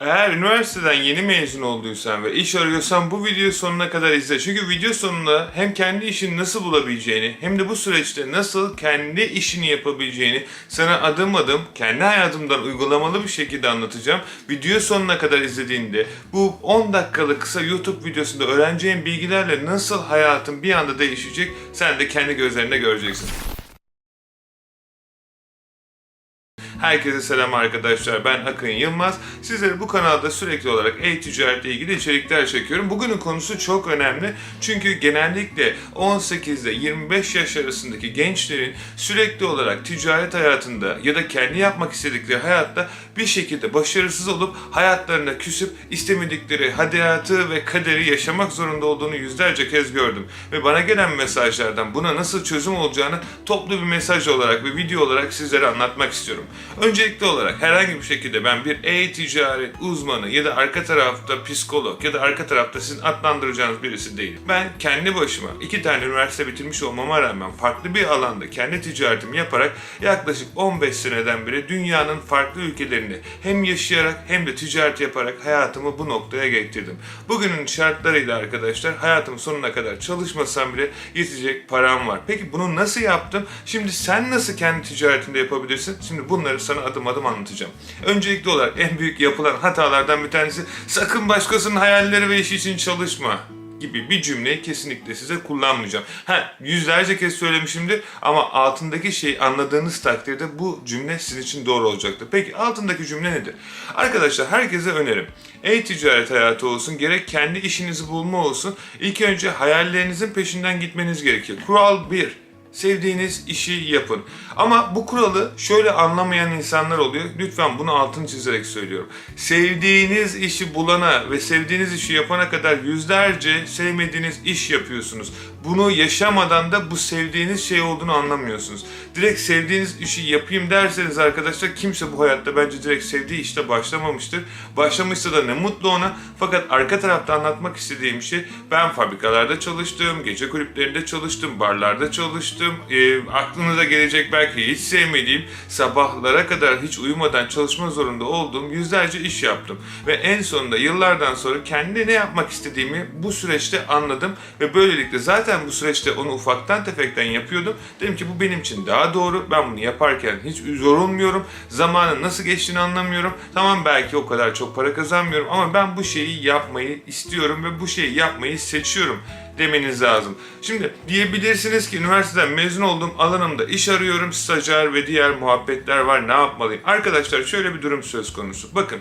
Eğer üniversiteden yeni mezun olduysan ve iş arıyorsan bu videoyu sonuna kadar izle. Çünkü video sonunda hem kendi işini nasıl bulabileceğini hem de bu süreçte nasıl kendi işini yapabileceğini sana adım adım kendi hayatımdan uygulamalı bir şekilde anlatacağım. Video sonuna kadar izlediğinde bu 10 dakikalık kısa YouTube videosunda öğreneceğin bilgilerle nasıl hayatın bir anda değişecek sen de kendi gözlerinde göreceksin. Herkese selam arkadaşlar. Ben Akın Yılmaz. Sizlere bu kanalda sürekli olarak e-ticaretle ilgili içerikler çekiyorum. Bugünün konusu çok önemli. Çünkü genellikle 18 ile 25 yaş arasındaki gençlerin sürekli olarak ticaret hayatında ya da kendi yapmak istedikleri hayatta bir şekilde başarısız olup hayatlarına küsüp istemedikleri hayatı ve kaderi yaşamak zorunda olduğunu yüzlerce kez gördüm. Ve bana gelen mesajlardan buna nasıl çözüm olacağını toplu bir mesaj olarak ve video olarak sizlere anlatmak istiyorum. Öncelikli olarak herhangi bir şekilde ben bir e-ticaret uzmanı ya da arka tarafta psikolog ya da arka tarafta sizin adlandıracağınız birisi değil. Ben kendi başıma iki tane üniversite bitirmiş olmama rağmen farklı bir alanda kendi ticaretimi yaparak yaklaşık 15 seneden beri dünyanın farklı ülkelerinde hem yaşayarak hem de ticaret yaparak hayatımı bu noktaya getirdim. Bugünün şartlarıyla arkadaşlar hayatım sonuna kadar çalışmasam bile yetecek param var. Peki bunu nasıl yaptım? Şimdi sen nasıl kendi ticaretinde yapabilirsin? Şimdi bunları sana adım adım anlatacağım. Öncelikli olarak en büyük yapılan hatalardan bir tanesi sakın başkasının hayalleri ve işi için çalışma gibi bir cümleyi kesinlikle size kullanmayacağım. Ha yüzlerce kez söylemişimdir ama altındaki şeyi anladığınız takdirde bu cümle sizin için doğru olacaktır. Peki altındaki cümle nedir? Arkadaşlar herkese önerim. E-ticaret hayatı olsun gerek kendi işinizi bulma olsun ilk önce hayallerinizin peşinden gitmeniz gerekir. Kural 1. Sevdiğiniz işi yapın. Ama bu kuralı şöyle anlamayan insanlar oluyor. Lütfen bunu altını çizerek söylüyorum. Sevdiğiniz işi bulana ve sevdiğiniz işi yapana kadar yüzlerce sevmediğiniz iş yapıyorsunuz. Bunu yaşamadan da bu sevdiğiniz şey olduğunu anlamıyorsunuz. Direkt sevdiğiniz işi yapayım derseniz arkadaşlar kimse bu hayatta bence direkt sevdiği işte başlamamıştır. Başlamışsa da ne mutlu ona. Fakat arka tarafta anlatmak istediğim şey ben fabrikalarda çalıştım, gece kulüplerinde çalıştım, barlarda çalıştım. E, aklınıza gelecek belki hiç sevmediğim, sabahlara kadar hiç uyumadan çalışma zorunda olduğum yüzlerce iş yaptım. Ve en sonunda yıllardan sonra kendi ne yapmak istediğimi bu süreçte anladım ve böylelikle zaten bu süreçte onu ufaktan tefekten yapıyordum. Dedim ki bu benim için daha doğru. Ben bunu yaparken hiç yorulmuyorum. Zamanın nasıl geçtiğini anlamıyorum. Tamam belki o kadar çok para kazanmıyorum ama ben bu şeyi yapmayı istiyorum ve bu şeyi yapmayı seçiyorum demeniz lazım. Şimdi diyebilirsiniz ki üniversiteden mezun oldum alanımda iş arıyorum, stajyer ve diğer muhabbetler var ne yapmalıyım? Arkadaşlar şöyle bir durum söz konusu. Bakın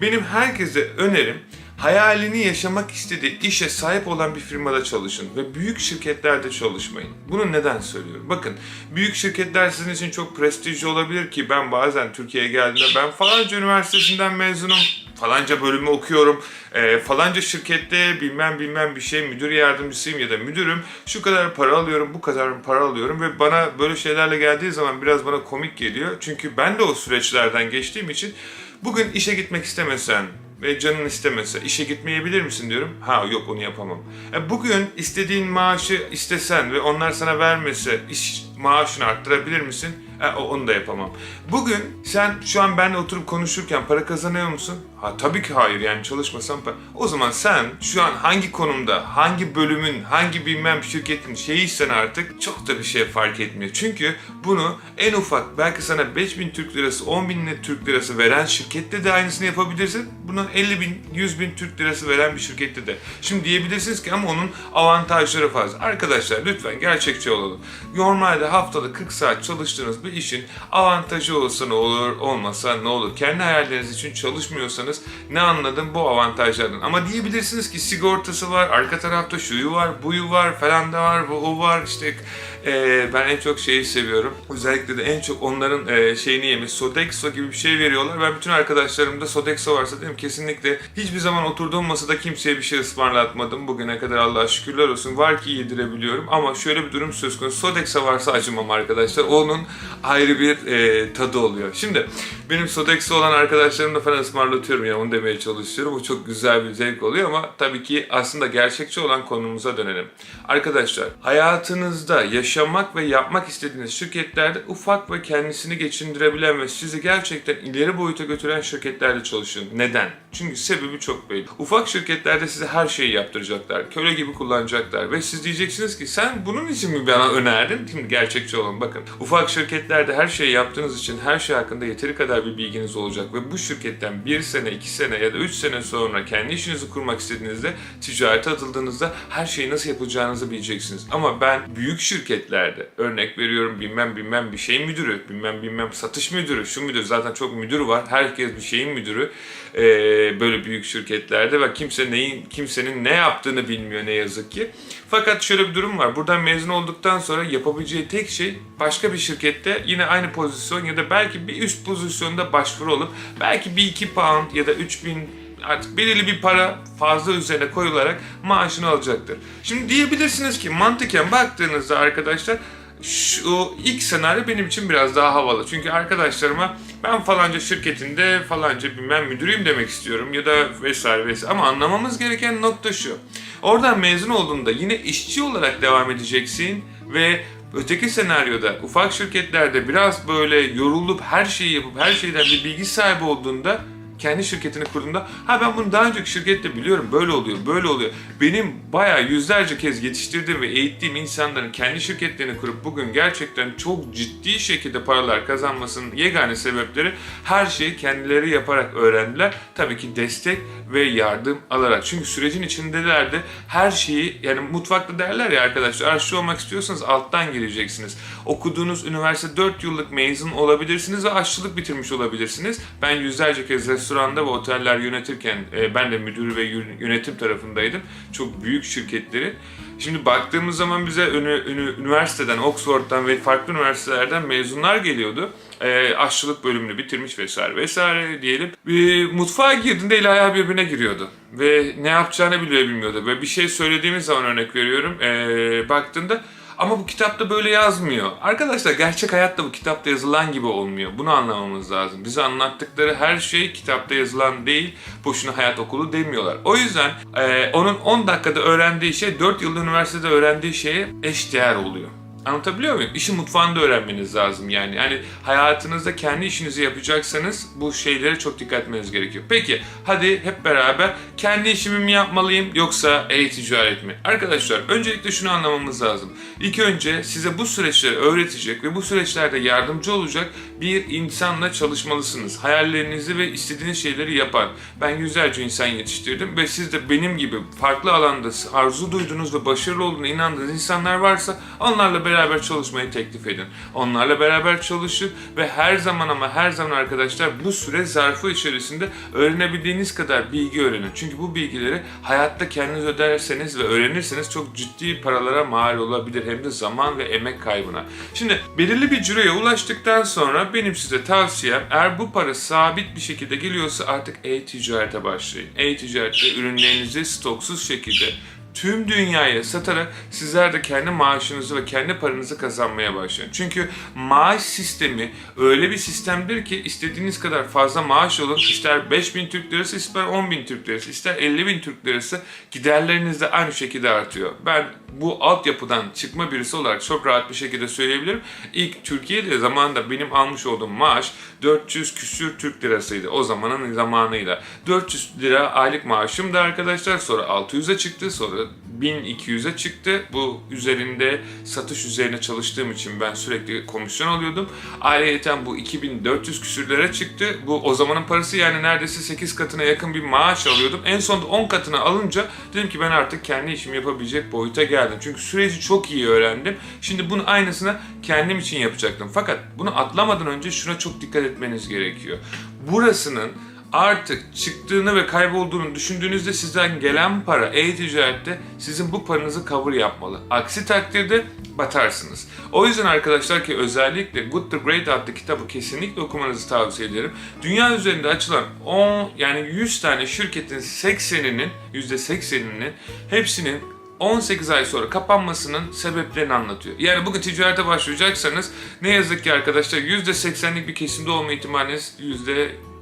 benim herkese önerim hayalini yaşamak istediği işe sahip olan bir firmada çalışın ve büyük şirketlerde çalışmayın. Bunu neden söylüyorum? Bakın büyük şirketler sizin için çok prestijli olabilir ki ben bazen Türkiye'ye geldiğimde ben falanca üniversitesinden mezunum falanca bölümü okuyorum, e, falanca şirkette bilmem bilmem bir şey müdür yardımcısıyım ya da müdürüm, şu kadar para alıyorum, bu kadar para alıyorum ve bana böyle şeylerle geldiği zaman biraz bana komik geliyor. Çünkü ben de o süreçlerden geçtiğim için bugün işe gitmek istemesen, ve canın istemese işe gitmeyebilir misin diyorum. Ha yok onu yapamam. E, bugün istediğin maaşı istesen ve onlar sana vermese iş maaşını arttırabilir misin? E, onu da yapamam. Bugün sen şu an benimle oturup konuşurken para kazanıyor musun? Ha tabii ki hayır yani çalışmasam para. O zaman sen şu an hangi konumda, hangi bölümün, hangi bilmem şirketin şeyiysen artık çok da bir şey fark etmiyor. Çünkü bunu en ufak belki sana 5000 Türk lirası, 10 bin Türk lirası veren şirkette de aynısını yapabilirsin. Bunu 50 bin, 100 bin Türk lirası veren bir şirkette de. Şimdi diyebilirsiniz ki ama onun avantajları fazla. Arkadaşlar lütfen gerçekçi olalım. Normalde haftada 40 saat çalıştığınız bir işin avantajı olsa ne olur, olmasa ne olur. Kendi hayalleriniz için çalışmıyorsanız ne anladım bu avantajlardan. Ama diyebilirsiniz ki sigortası var, arka tarafta şuyu var, buyu var, falan da var, bu var. İşte e, ben en çok şeyi seviyorum. Özellikle de en çok onların e, şeyini yemiş. Sodexo gibi bir şey veriyorlar. Ben bütün arkadaşlarımda Sodexo varsa dedim kesinlikle hiçbir zaman oturduğum masada kimseye bir şey ısmarlatmadım. Bugüne kadar Allah'a şükürler olsun. Var ki yedirebiliyorum. Ama şöyle bir durum söz konusu. Sodexo varsa acımam arkadaşlar. Onun ayrı bir e, tadı oluyor. Şimdi Benim Sodex'te olan arkadaşlarım da falan ısmarlatıyorum ya onu demeye çalışıyorum. Bu çok güzel bir zevk oluyor ama tabii ki aslında gerçekçi olan konumuza dönelim. Arkadaşlar hayatınızda yaşamak ve yapmak istediğiniz şirketlerde ufak ve kendisini geçindirebilen ve sizi gerçekten ileri boyuta götüren şirketlerde çalışın. Neden? Çünkü sebebi çok belli. Ufak şirketlerde size her şeyi yaptıracaklar. Köle gibi kullanacaklar ve siz diyeceksiniz ki sen bunun için mi bana önerdin? Şimdi gerçekçi olun bakın. Ufak şirketlerde her şeyi yaptığınız için her şey hakkında yeteri kadar bir bilginiz olacak ve bu şirketten bir sene, iki sene ya da üç sene sonra kendi işinizi kurmak istediğinizde ticarete atıldığınızda her şeyi nasıl yapacağınızı bileceksiniz. Ama ben büyük şirketlerde örnek veriyorum bilmem bilmem bir şey müdürü, bilmem bilmem satış müdürü, şu müdür zaten çok müdür var. Herkes bir şeyin müdürü ee, böyle büyük şirketlerde ve kimse neyin kimsenin ne yaptığını bilmiyor ne yazık ki. Fakat şöyle bir durum var. Buradan mezun olduktan sonra yapabileceği tek şey başka bir şirkette yine aynı pozisyon ya da belki bir üst pozisyonda başvuru olup belki bir iki pound ya da 3000 artık belirli bir para fazla üzerine koyularak maaşını alacaktır. Şimdi diyebilirsiniz ki mantıken baktığınızda arkadaşlar şu ilk senaryo benim için biraz daha havalı. Çünkü arkadaşlarıma ben falanca şirketinde falanca bilmem müdürüyüm demek istiyorum ya da vesaire vesaire. Ama anlamamız gereken nokta şu. Oradan mezun olduğunda yine işçi olarak devam edeceksin ve Öteki senaryoda ufak şirketlerde biraz böyle yorulup her şeyi yapıp her şeyden bir bilgi sahibi olduğunda kendi şirketini kurduğunda ha ben bunu daha önceki şirkette biliyorum böyle oluyor böyle oluyor. Benim bayağı yüzlerce kez yetiştirdiğim ve eğittiğim insanların kendi şirketlerini kurup bugün gerçekten çok ciddi şekilde paralar kazanmasının yegane sebepleri her şeyi kendileri yaparak öğrendiler. Tabii ki destek ve yardım alarak. Çünkü sürecin içindelerdi her şeyi yani mutfakta derler ya arkadaşlar aşçı olmak istiyorsanız alttan gireceksiniz. Okuduğunuz üniversite 4 yıllık mezun olabilirsiniz ve aşçılık bitirmiş olabilirsiniz. Ben yüzlerce kez restoranda ve oteller yönetirken e, ben de müdür ve yönetim tarafındaydım. Çok büyük şirketleri. Şimdi baktığımız zaman bize ünü, ünü, üniversiteden, Oxford'dan ve farklı üniversitelerden mezunlar geliyordu. E, aşçılık bölümünü bitirmiş vesaire vesaire diyelim. Bir mutfağa girdiğinde el ayağı birbirine giriyordu. Ve ne yapacağını bile bilmiyordu. Ve bir şey söylediğimiz zaman örnek veriyorum. E, baktığında ama bu kitapta böyle yazmıyor. Arkadaşlar gerçek hayatta bu kitapta yazılan gibi olmuyor. Bunu anlamamız lazım. Bize anlattıkları her şey kitapta yazılan değil. Boşuna hayat okulu demiyorlar. O yüzden e, onun 10 dakikada öğrendiği şey 4 yılda üniversitede öğrendiği şeye eşdeğer oluyor. Anlatabiliyor muyum? İşi mutfağında öğrenmeniz lazım yani. Yani hayatınızda kendi işinizi yapacaksanız bu şeylere çok dikkat etmeniz gerekiyor. Peki hadi hep beraber kendi işimi mi yapmalıyım yoksa e-ticaret mi? Arkadaşlar öncelikle şunu anlamamız lazım. İlk önce size bu süreçleri öğretecek ve bu süreçlerde yardımcı olacak bir insanla çalışmalısınız. Hayallerinizi ve istediğiniz şeyleri yapan. Ben yüzlerce insan yetiştirdim ve siz de benim gibi farklı alanda arzu duyduğunuz ve başarılı olduğuna inandığınız insanlar varsa onlarla beraber çalışmayı teklif edin. Onlarla beraber çalışın ve her zaman ama her zaman arkadaşlar bu süre zarfı içerisinde öğrenebildiğiniz kadar bilgi öğrenin. Çünkü bu bilgileri hayatta kendiniz öderseniz ve öğrenirseniz çok ciddi paralara mal olabilir hem de zaman ve emek kaybına. Şimdi belirli bir ciroya ulaştıktan sonra benim size tavsiyem eğer bu para sabit bir şekilde geliyorsa artık e-ticarete başlayın. E-ticarette ürünlerinizi stoksuz şekilde tüm dünyaya satarak sizler de kendi maaşınızı ve kendi paranızı kazanmaya başlayın. Çünkü maaş sistemi öyle bir sistemdir ki istediğiniz kadar fazla maaş alın. İster 5000 Türk Lirası, ister 10.000 Türk Lirası, ister 50.000 Türk Lirası giderleriniz de aynı şekilde artıyor. Ben bu altyapıdan çıkma birisi olarak çok rahat bir şekilde söyleyebilirim. İlk Türkiye'de zamanında benim almış olduğum maaş 400 küsür Türk lirasıydı. O zamanın zamanıyla. 400 lira aylık maaşım da arkadaşlar sonra 600'e çıktı. Sonra 1200'e çıktı. Bu üzerinde satış üzerine çalıştığım için ben sürekli komisyon alıyordum. Ayrıyeten bu 2400 küsürlere çıktı. Bu o zamanın parası yani neredeyse 8 katına yakın bir maaş alıyordum. En sonunda 10 katına alınca dedim ki ben artık kendi işimi yapabilecek boyuta geldim. Çünkü süreci çok iyi öğrendim. Şimdi bunu aynısını kendim için yapacaktım. Fakat bunu atlamadan önce şuna çok dikkat etmeniz gerekiyor. Burasının artık çıktığını ve kaybolduğunu düşündüğünüzde sizden gelen para e-ticarette sizin bu paranızı cover yapmalı. Aksi takdirde batarsınız. O yüzden arkadaşlar ki özellikle Good to Great adlı kitabı kesinlikle okumanızı tavsiye ederim. Dünya üzerinde açılan 10 yani 100 tane şirketin 80'inin %80'inin hepsinin 18 ay sonra kapanmasının sebeplerini anlatıyor. Yani bugün ticarete başlayacaksanız ne yazık ki arkadaşlar %80'lik bir kesimde olma ihtimaliniz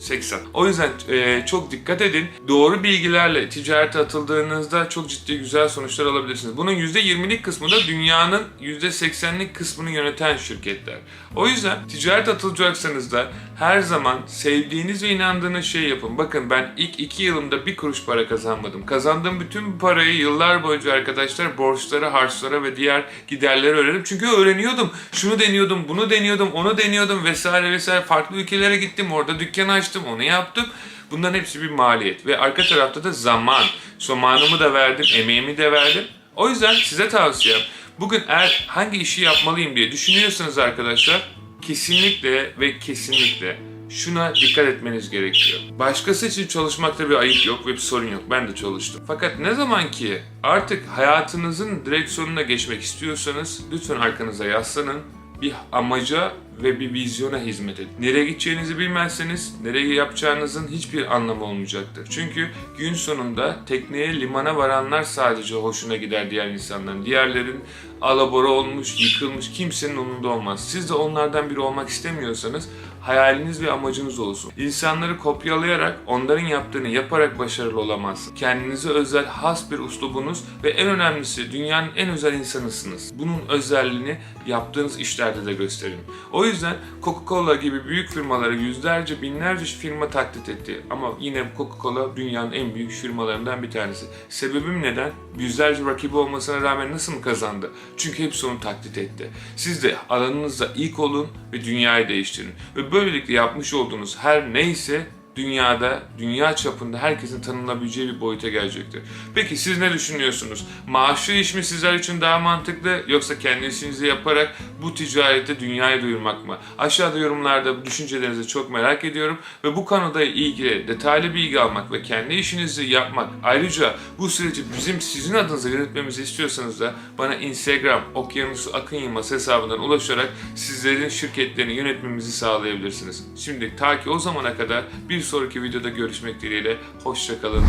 %80. O yüzden e, çok dikkat edin. Doğru bilgilerle ticarete atıldığınızda çok ciddi güzel sonuçlar alabilirsiniz. Bunun %20'lik kısmı da dünyanın %80'lik kısmını yöneten şirketler. O yüzden ticaret atılacaksanız da her zaman sevdiğiniz ve inandığınız şeyi yapın. Bakın ben ilk iki yılımda bir kuruş para kazanmadım. Kazandığım bütün parayı yıllar boyunca arkadaşlar borçlara, harçlara ve diğer giderlere öğrendim. Çünkü öğreniyordum. Şunu deniyordum, bunu deniyordum, onu deniyordum vesaire vesaire. Farklı ülkelere gittim, orada dükkan açtım, onu yaptım. Bunların hepsi bir maliyet ve arka tarafta da zaman. Zamanımı da verdim, emeğimi de verdim. O yüzden size tavsiyem bugün eğer hangi işi yapmalıyım diye düşünüyorsanız arkadaşlar kesinlikle ve kesinlikle şuna dikkat etmeniz gerekiyor. Başkası için çalışmakta bir ayıp yok ve bir sorun yok. Ben de çalıştım. Fakat ne zaman ki artık hayatınızın direksiyonuna geçmek istiyorsanız lütfen arkanıza yaslanın. Bir amaca ve bir vizyona hizmet edin. Nereye gideceğinizi bilmezseniz nereye yapacağınızın hiçbir anlamı olmayacaktır. Çünkü gün sonunda tekneye limana varanlar sadece hoşuna gider diğer insanların. Diğerlerin alabora olmuş, yıkılmış kimsenin umurunda olmaz. Siz de onlardan biri olmak istemiyorsanız hayaliniz ve amacınız olsun. İnsanları kopyalayarak, onların yaptığını yaparak başarılı olamazsınız. Kendinize özel has bir uslubunuz ve en önemlisi dünyanın en özel insanısınız. Bunun özelliğini yaptığınız işlerde de gösterin. O yüzden Coca-Cola gibi büyük firmaları yüzlerce, binlerce firma taklit etti. Ama yine Coca-Cola dünyanın en büyük firmalarından bir tanesi. Sebebim neden? Yüzlerce rakibi olmasına rağmen nasıl mı kazandı? Çünkü hepsi onu taklit etti. Siz de alanınızda ilk olun ve dünyayı değiştirin. Ve böylelikle yapmış olduğunuz her neyse dünyada, dünya çapında herkesin tanınabileceği bir boyuta gelecektir. Peki siz ne düşünüyorsunuz? Maaşlı iş mi sizler için daha mantıklı yoksa kendi işinizi yaparak bu ticarette dünyayı duyurmak mı? Aşağıda yorumlarda bu düşüncelerinizi çok merak ediyorum ve bu konuda ilgili detaylı bilgi almak ve kendi işinizi yapmak ayrıca bu süreci bizim sizin adınıza yönetmemizi istiyorsanız da bana Instagram Okyanusu Akın Yılmaz hesabından ulaşarak sizlerin şirketlerini yönetmemizi sağlayabilirsiniz. Şimdi ta ki o zamana kadar bir sonraki videoda görüşmek dileğiyle hoşçakalın.